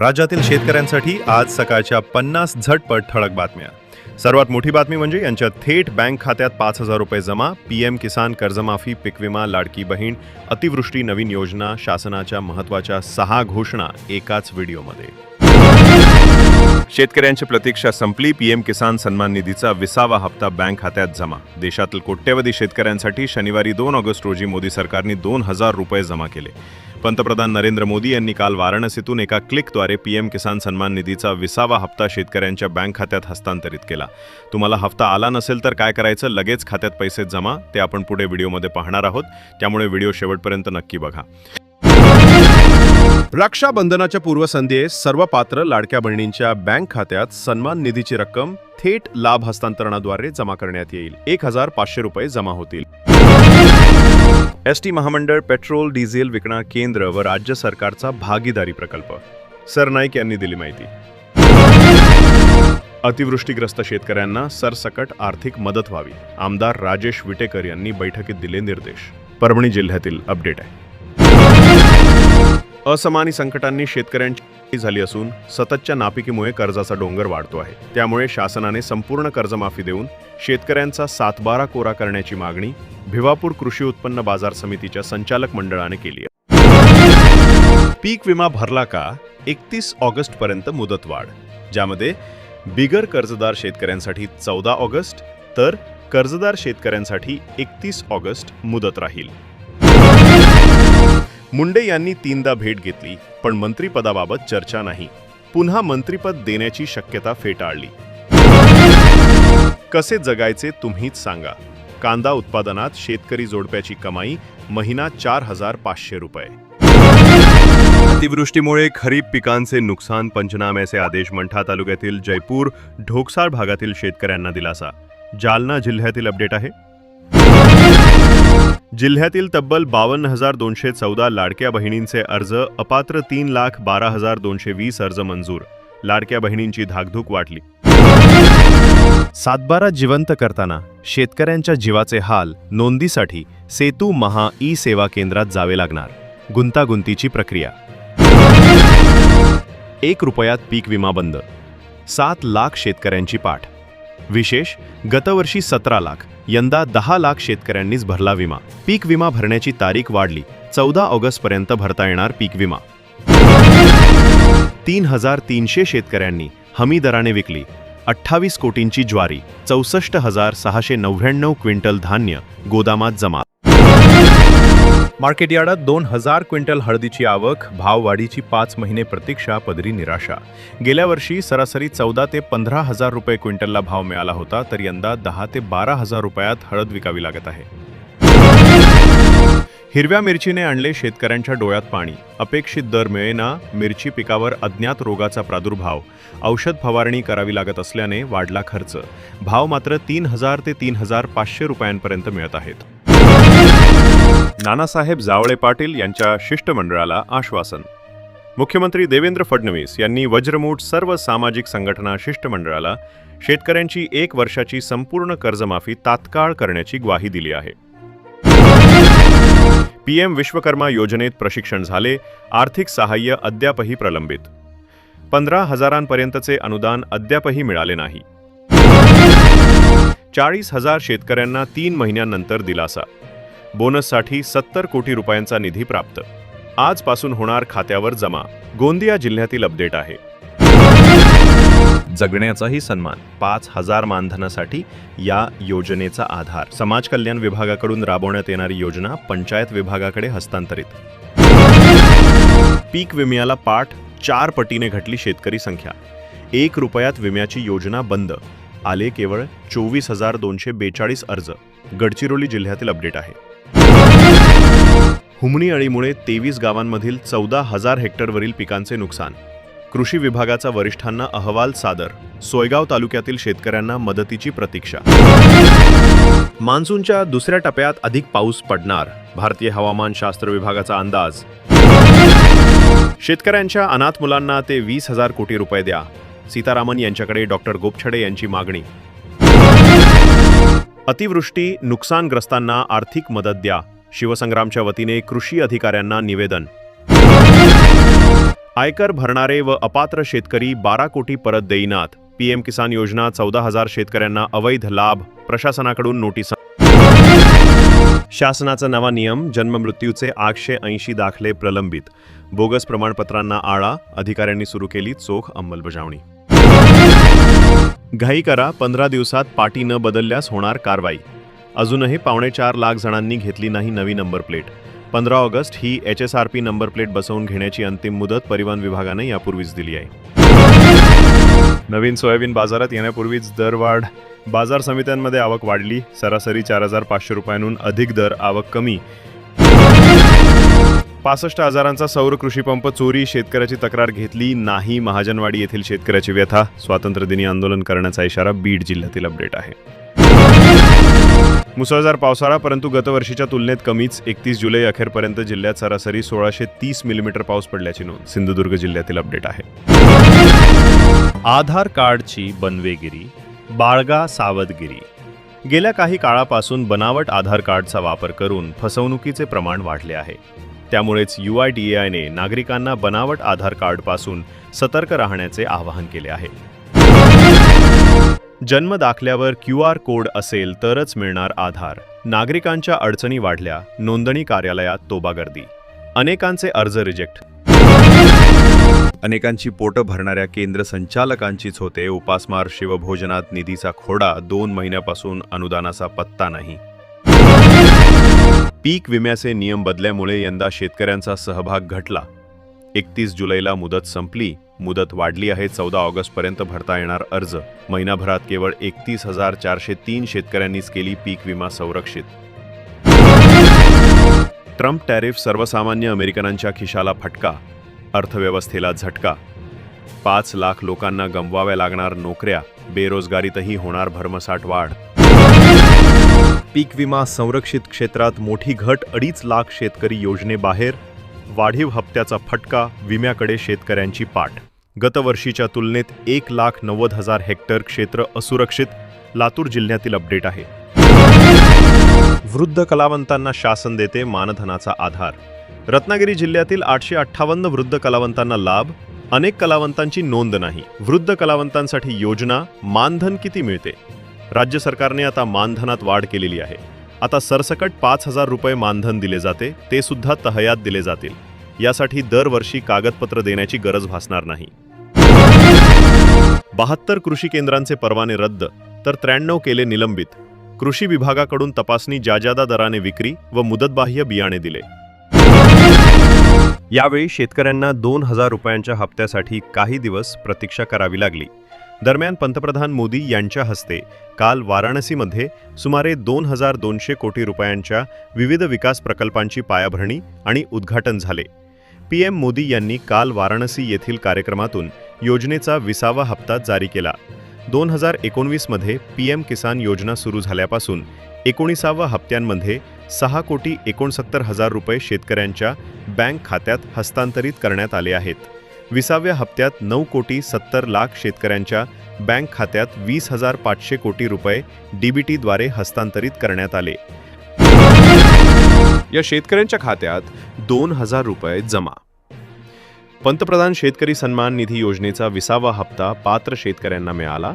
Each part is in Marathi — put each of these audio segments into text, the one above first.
राज्यातील शेतकऱ्यांसाठी आज सकाळच्या पन्नास झटपट ठळक बातम्या. सर्वात मोठी बातमी म्हणजे यांच्या थेट बँक खात्यात पाच हजार रुपये जमा पीएम किसान कर्जमाफी पीक विमा लाडकी बहीण अतिवृष्टी नवीन योजना शासनाच्या महत्त्वाच्या सहा घोषणा एकाच व्हिडिओमध्ये. शेतकऱ्यांची प्रतीक्षा संपली पीएम किसान सन्मान निधीचा विसावा हप्ता बँक खात्यात जमा. देशातील कोट्यवधी शेतकऱ्यांसाठी शनिवारी दोन ऑगस्ट रोजी मोदी सरकारने दोन हजार रुपये जमा केले. पंतप्रधान नरेंद्र मोदी यांनी काल वाराणसीतून एका क्लिकद्वारे पीएम किसान सन्मान निधीचा विसावा हप्ता शेतकऱ्यांच्या बँक खात्यात हस्तांतरित केला. तुम्हाला हप्ता आला नसेल तर काय करायचं? लगेच खात्यात पैसे जमा. ते आपण पुढे व्हिडिओमध्ये पाहणार आहोत. त्यामुळे व्हिडिओ शेवटपर्यंत नक्की बघा. रक्षाबंधनाच्या पूर्वसंध्येस सर्व पात्र लाडक्या बहिणींच्या बँक खात्यात सन्मान निधीची रक्कम थेट लाभ हस्तांतरणाद्वारे जमा करण्यात येईल. एक हजार पाचशे रुपये जमा होतील. एस टी महामंडळ पेट्रोल डिझेल विकणार केंद्र व राज्य सरकारचा भागीदारी प्रकल्प. सरनाईक यांनी दिली माहिती. अतिवृष्टीग्रस्त शेतकऱ्यांना सरसकट आर्थिक मदत व्हावी आमदार राजेश विटेकर यांनी बैठकीत दिले निर्देश. परभणी जिल्ह्यातील अपडेट आहे. असमानी संकटांनी शेतकऱ्यांची झाली असून सततच्या नापिकीमुळे कर्जाचा डोंगर वाढतो आहे. त्यामुळे शासनाने संपूर्ण कर्जमाफी देऊन शेतकऱ्यांचा सातबारा कोरा करण्याची मागणी भिवापूर कृषी उत्पन्न बाजार समितीच्या संचालक मंडळाने केली आहे. पीक विमा भरला का एकतीस ऑगस्ट पर्यंत मुदतवाढ ज्यामध्ये बिगर कर्जदार शेतकऱ्यांसाठी चौदा ऑगस्ट तर कर्जदार शेतकऱ्यांसाठी एकतीस ऑगस्ट मुदत राहील. मुंडे यांनी तीनदा भेट घेतली पण मंत्रिपदाबाबत चर्चा नाही. पुन्हा मंत्रिपद देण्याची शक्यता फेटाळली. कसे जगायचे तुम्हीच सांगा. कांदा उत्पादनात शेतकरी जोडप्याची कमाई महिना चार हजार पाचशे रुपये. अतिवृष्टीमुळे खरीप पिकांचे नुकसान पंचनाम्याचे आदेश मंठा तालुक्यातील जयपूर ढोकसाळ भागातील शेतकऱ्यांना दिलासा. जालना जिल्ह्यातील अपडेट आहे. जिल्ह्यातील तब्बल बावन्न हजार दोनशे चौदा लाडक्या बहिणींचे अर्ज अपात्र तीन लाख बारा हजार दोनशे वीस अर्ज मंजूर. लाडक्या बहिणींची धाकधूक वाटली सातबारा जिवंत करताना शेतकऱ्यांच्या जीवाचे हाल नोंदीसाठी सेतू महा ई सेवा केंद्रात जावे लागणार. गुंतागुंतीची प्रक्रिया. एक रुपयात पीक विमा बंद. सात लाख शेतकऱ्यांची पाठ. विशेष गतवर्षी सतरा लाख. यंदा दहा लाख शेतकऱ्यांनीच भरला विमा. पीक विमा भरण्याची तारीख वाढली. चौदा ऑगस्टपर्यंत भरता येणार पीक विमा. तीन हजार तीनशे शेतकऱ्यांनी हमी दराने विकली. अठ्ठावीस कोटींची ज्वारी चौसष्ट हजार सहाशे नव्याण्णव क्विंटल धान्य गोदामात जमा. मार्केट यार्डात दोन हजार क्विंटल हळदीची आवक भाववाढीची पाच महिने प्रतीक्षा पदरी निराशा. गेल्या वर्षी सरासरी चौदा ते पंधरा हजार रुपये क्विंटलला भाव मिळाला होता तर यंदा दहा ते बारा हजार रुपयात हळद विकावी लागत आहे. हिरव्या मिरचीने आणले शेतकऱ्यांच्या डोळ्यात पाणी. अपेक्षित दर मिळेना मिरची पिकावर अज्ञात रोगाचा प्रादुर्भाव. औषध फवारणी करावी लागत असल्याने वाढला खर्च. भाव मात्र तीन हजार ते तीन हजार पाचशे रुपयांपर्यंत मिळत आहेत. नानासाहेब जावळे पाटील यांच्या शिष्टमंडळाला आश्वासन. मुख्यमंत्री देवेंद्र फडणवीस यांनी वज्रमूठ सर्व सामाजिक संघटना शिष्टमंडळाला शेतकऱ्यांची एक वर्षाची संपूर्ण कर्जमाफी तात्काळ करण्याची ग्वाही दिली आहे. पीएम विश्वकर्मा योजनेत प्रशिक्षण झाले आर्थिक सहाय्य अद्यापही प्रलंबित. पंधरा हजारांपर्यंतचे अनुदान अद्यापही मिळाले नाही. चाळीस हजार शेतकऱ्यांना तीन महिन्यांनंतर दिलासा. बोनससाठी सत्तर कोटी रुपयांचा निधी प्राप्त. आजपासून होणार खात्यावर जमा. गोंदिया जिल्ह्यातील अपडेट आहे. जगण्याचाही सन्मान. पाच हजार मानधनासाठी या योजनेचा आधार. समाज कल्याण विभागाकडून राबवण्यात येणारी योजना पंचायत विभागाकडे हस्तांतरित. पीक विम्याला पाठ चार पटीने घटली शेतकरी संख्या. एक रुपयात विम्याची योजना बंद. आले केवळ चोवीस हजार दोनशे बेचाळीस अर्ज. गडचिरोली जिल्ह्यातील अपडेट आहे. हुमणी अळीमुळे तेवीस गावांमधील चौदा हजार हेक्टरवरील पिकांचे नुकसान. कृषी विभागाचा वरिष्ठांना अहवाल सादर. सोयगाव तालुक्यातील शेतकऱ्यांना मदतीची प्रतीक्षा. मान्सूनच्या दुसऱ्या टप्प्यात अधिक पाऊस पडणार भारतीय हवामान शास्त्र विभागाचा अंदाज. शेतकऱ्यांच्या अनाथ मुलांना ते वीस हजार कोटी रुपये द्या. सीतारामन यांच्याकडे डॉक्टर गोपछडे यांची मागणी. अतिवृष्टी नुकसानग्रस्तांना आर्थिक मदत द्या. शिवसंग्रामच्या वतीने कृषी अधिकाऱ्यांना निवेदन. आयकर भरणारे व अपात्र शेतकरी बारा कोटी परत देईनात. पीएम किसान योजना चौदा हजार शेतकऱ्यांना अवैध लाभ प्रशासनाकडून नोटीस. शासनाचा नवा नियम जन्ममृत्यूचे आठशे ऐंशी दाखले प्रलंबित. बोगस प्रमाणपत्रांना आळा अधिकाऱ्यांनी सुरू केली चोख अंमलबजावणी. घाई करा पंधरा दिवसात पाटी न बदलल्यास होणार कारवाई. अजूनही पावणे चार लाख जणांनी घेतली नाही नवी नंबर प्लेट. पंधरा ऑगस्ट ही H S R P number plate बसवून घेण्याची अंतिम मुदत परिवहन विभागाने यापूर्वीच दिली आहे. नवीन सोयाबीन बाजारात येण्यापूर्वीच दरवाढ बाजार समित्यांमध्ये आवक वाढली. सरासरी चार हजार पाचशे रुपयांहून अधिक दर आवक कमी. पासष्ट हजारांचा सौर कृषीपंप चोरी शेतकऱ्याची तक्रार घेतली नाही महाजनवाडी येथील शेतकऱ्याची व्यथा. स्वातंत्र्यदिनी आंदोलन करण्याचा इशारा बीड जिल्ह्यातील अपडेट आहे. मुसळधार पावसाळा परंतु गतवर्षीच्या तुलनेत कमीच. एकतीस जुलै अखेरपर्यंत जिल्ह्यात सरासरी सोळाशे तीस मिलीमीटर पाऊस पडल्याची नोंद. सिंधुदुर्ग जिल्ह्यातील अपडेट आहे. आधार कार्डची बनवेगिरी बाळगा सावधगिरी. गेल्या काही काळापासून बनावट आधार कार्डचा वापर करून फसवणुकीचे प्रमाण वाढले आहे. त्यामुळेच यू आय डी ए आयने नागरिकांना बनावट आधार कार्डपासून सतर्क राहण्याचे आवाहन केले आहे. जन्म दाखल्यावर क्यू आर कोड असेल तरच मिळणार आधार. नागरिकांच्या अडचणी वाढल्या नोंदणी कार्यालयात तोबा गर्दी अनेकांचे अर्ज रिजेक्ट. अनेकांची पोटं भरणाऱ्या केंद्र संचालकांचीच होते. उपासमार शिवभोजनात निधीचा खोडा दोन महिन्यापासून अनुदानाचा पत्ता नाही. पीक विम्याचे नियम बदल्यामुळे यंदा शेतकऱ्यांचा सहभाग घटला. एकतीस जुलैला मुदत संपली. मुदत वाढली आहे. चौदा ऑगस्टपर्यंत भरता येणार अर्ज. महिनाभरात केवळ एकतीस हजार चारशे तीन शेतकऱ्यांनीच केली पीक विमा संरक्षित. ट्रम्प टॅरिफ सर्वसामान्य अमेरिकनांच्या खिशाला फटका. अर्थव्यवस्थेला झटका. पाच लाख लोकांना गमवाव्या लागणार नोकऱ्या. बेरोजगारीतही होणार भरमसाठ वाढ. पीक विमा संरक्षित क्षेत्रात मोठी घट अडीच लाख शेतकरी योजनेबाहेर. वाढीव हप्त्याचा फटका विम्याकडे शेतकऱ्यांची पाठ. गतवर्षीच्या तुलनेत एक लाख नव्वद हजार हेक्टर क्षेत्र असुरक्षित लातूर जिल्ह्यातील अपडेट आहे. वृद्ध कलावंतांना शासन देते मानधनाचा आधार. रत्नागिरी जिल्ह्यातील आठशे अठ्ठावन्न वृद्ध कलावंतांना लाभ अनेक कलावंतांची नोंद नाही. वृद्ध कलावंतांसाठी योजना मानधन किती मिळते? राज्य सरकारने आता मानधनात वाढ केलेली आहे. आता सरसकट पाच हजार रुपये मानधन दिले जाते ते सुद्धा तहयात दिले जातील. यासाठी दरवर्षी कागदपत्र देण्याची गरज भासणार नाही. बहात्तर कृषी केंद्रांचे परवाने रद्द तर त्र्याण्णव केले निलंबित. कृषी विभागाकडून तपासणी जाजादा दराने विक्री व मुदतबाह्य बियाणे दिले. यावेळी शेतकऱ्यांना दोन हजार रुपयांच्या हप्त्यासाठी काही दिवस प्रतीक्षा करावी लागली. दरम्यान पंतप्रधान मोदी यांच्या हस्ते काल वाराणसीमध्ये सुमारे दोन हजार दोनशे कोटी रुपयांच्या विविध विकास प्रकल्पांची पायाभरणी आणि उद्घाटन झाले. पीएम मोदी यांनी काल वाराणसी येथील कार्यक्रमातून योजनेचा विसावा हप्ता जारी केला. दोन हजार एकोणवीसमध्ये पी एम किसान योजना सुरू झाल्यापासून एकोणीसाव्या हप्त्यांमध्ये सहा कोटी एकोणसत्तर हजार रुपये शेतकऱ्यांच्या बँक खात्यात हस्तांतरित करण्यात आले आहेत. विसाव्या हप्त्यात नऊ कोटी सत्तर लाख शेतकऱ्यांच्या बँक खात्यात वीस हजार पाचशे कोटी रुपये डीबीटीद्वारे हस्तांतरित करण्यात आले. या शेतकऱ्यांच्या खात्यात दोन हजार रुपये जमा पंतप्रधान शेतकरी सन्मान निधी योजनेचा विसावा हप्ता पात्र शेतकऱ्यांना मिळाला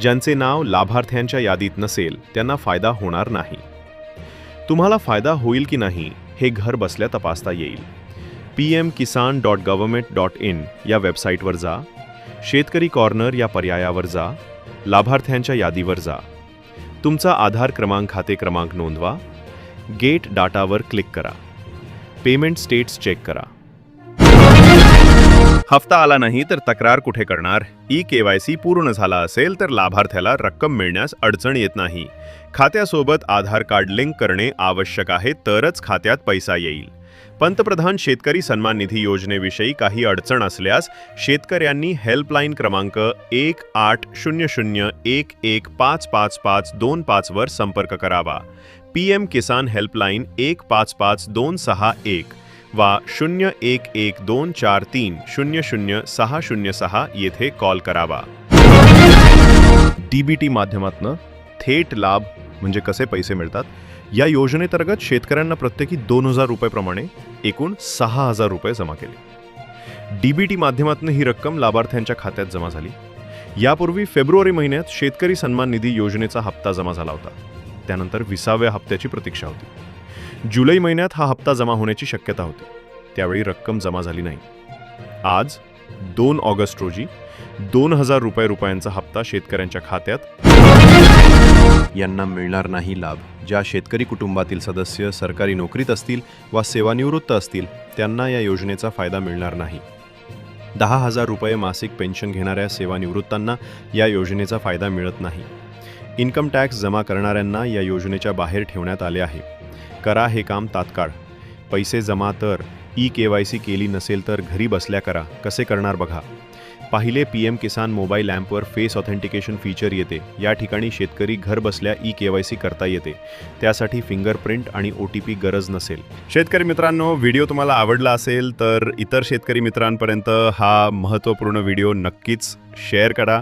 ज्यांचे नाव लाभार्थ्यांच्या यादीत नसेल त्यांना फायदा होणार नाही. तुम्हाला फायदा होईल की नाही हे घर बसल्या तपासता येईल. P M Kisan dot government dot in या वेबसाईटवर जा शेतकरी कॉर्नर या पर्यायावर जा लाभार्थ्यांच्या यादीवर जा. तुमचा आधार क्रमांक खाते क्रमांक नोंदवा गेट डाटावर क्लिक करा. पेमेंट स्टेट्स चेक करा. हफ्ता आला नाही तर तक्रार कुठे करणार? ई के वाय सी पूर्ण झाला असेल तर लाभार्थ्याला रक्कम मिळण्यास अडचण येत नाही. खात्यासोबत आधार कार्ड लिंक करणे आवश्यक आहे तरच खात्यात पैसा येईल. पंतप्रधान शेतकरी सन्मान निधी योजनेविषयी काही अडचण असल्यास शेतकऱ्यांनी हेल्पलाईन क्रमांक एक आठ शून्य शून्य एक एक पाच पाच पाच दोन पाचवर संपर्क करावा. पी एम किसान हेल्पलाईन एक पाच पाच दोन सहा एक. वा शून्य एक एक दोन चार तीन शून्य शून्य सहा शून्य सहा येथे कॉल करावा. डीबीटी माध्यमातनं थेट लाभ म्हणजे कसे पैसे मिळतात? या योजनेतर्गत शेतकऱ्यांना प्रत्येकी दोन हजार रुपयेप्रमाणे एकूण सहा हजार रुपये जमा केले. डीबीटी माध्यमातून ही रक्कम लाभार्थ्यांच्या खात्यात जमा झाली. यापूर्वी फेब्रुवारी महिन्यात शेतकरी सन्मान निधी योजनेचा हप्ता जमा झाला होता. त्यानंतर विसाव्या हप्त्याची प्रतीक्षा होती. जुलै महिन्यात हा हप्ता जमा होण्याची शक्यता होती. त्यावेळी रक्कम जमा झाली नाही. आज दोन ऑगस्ट रोजी दोन हजार रुपये रुपयांचा हप्ता शेतकऱ्यांच्या खात्यात यांना मिळणार नाही लाभ. ज्या शेतकरी कुटुंबातील सदस्य सरकारी नोकरीत असतील वा सेवानिवृत्त असतील त्यांना या योजनेचा फायदा मिळणार नाही. दहा हजार रुपये मासिक पेन्शन घेणाऱ्या सेवानिवृत्तांना या योजनेचा फायदा मिळत नाही. इन्कम टॅक्स जमा करणाऱ्यांना या योजनेच्या बाहेर ठेवण्यात आले आहे. करा हे काम तात्काळ. पैसे जमा तर ई के वाय सी केली नसेल तर घरी बसल्या करा. कसे करणार बघा. पाहिले पी एम किसान मोबाईल ॲपवर फेस ऑथेंटिकेशन फीचर येते. या ठिकाणी शेतकरी घर बसल्या ई के वाय सी करता येते. त्यासाठी फिंगरप्रिंट आणि ओ टी पी गरज नसेल. शेतकरी मित्रांनो व्हिडिओ तुम्हाला आवडला असेल तर इतर शेतकरी मित्रांपर्यंत हा महत्त्वपूर्ण व्हिडिओ नक्कीच शेअर करा.